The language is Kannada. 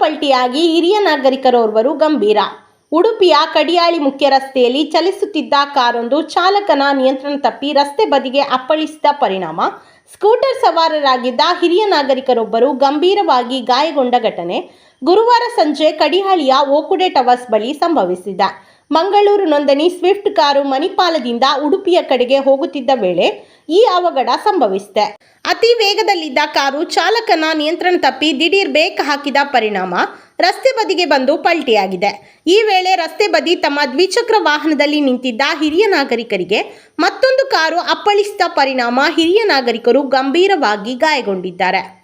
ಪಲ್ಟಿಯಾಗಿ ಹಿರಿಯ ನಾಗರಿಕರೋರ್ವರು ಗಂಭೀರ. ಉಡುಪಿಯ ಕಡಿಯಾಳಿ ಮುಖ್ಯ ರಸ್ತೆಯಲ್ಲಿ ಚಲಿಸುತ್ತಿದ್ದ ಕಾರೊಂದು ಚಾಲಕನ ನಿಯಂತ್ರಣ ತಪ್ಪಿ ರಸ್ತೆ ಬದಿಗೆ ಅಪ್ಪಳಿಸಿದ ಪರಿಣಾಮ. ಸ್ಕೂಟರ್ ಸವಾರರಾಗಿದ್ದ ಹಿರಿಯ ನಾಗರಿಕರೊಬ್ಬರು ಗಂಭೀರವಾಗಿ ಗಾಯಗೊಂಡ ಘಟನೆ ಗುರುವಾರ ಸಂಜೆ ಕಡಿಹಾಳಿಯ ಓಕುಡೆ ಟವರ್ಸ್ ಬಳಿ ಸಂಭವಿಸಿದೆ. ಮಂಗಳೂರು ನೋಂದಣಿ ಸ್ವಿಫ್ಟ್ ಕಾರು ಮಣಿಪಾಲದಿಂದ ಉಡುಪಿಯ ಕಡೆಗೆ ಹೋಗುತ್ತಿದ್ದ ವೇಳೆ ಈ ಅವಘಡ ಸಂಭವಿಸಿದೆ. ಅತಿ ವೇಗದಲ್ಲಿದ್ದ ಕಾರು ಚಾಲಕನ ನಿಯಂತ್ರಣ ತಪ್ಪಿ ದಿಢೀರ್ ಬ್ರೇಕ್ ಹಾಕಿದ ಪರಿಣಾಮ ರಸ್ತೆ ಬದಿಗೆ ಬಂದು ಪಲ್ಟಿಯಾಗಿದೆ. ಈ ವೇಳೆ ರಸ್ತೆ ಬದಿ ತಮ್ಮ ದ್ವಿಚಕ್ರ ವಾಹನದಲ್ಲಿ ನಿಂತಿದ್ದ ಹಿರಿಯ ನಾಗರಿಕರಿಗೆ ಮತ್ತೊಂದು ಕಾರು ಅಪ್ಪಳಿಸಿದ ಪರಿಣಾಮ ಹಿರಿಯ ನಾಗರಿಕರು ಗಂಭೀರವಾಗಿ ಗಾಯಗೊಂಡಿದ್ದಾರೆ.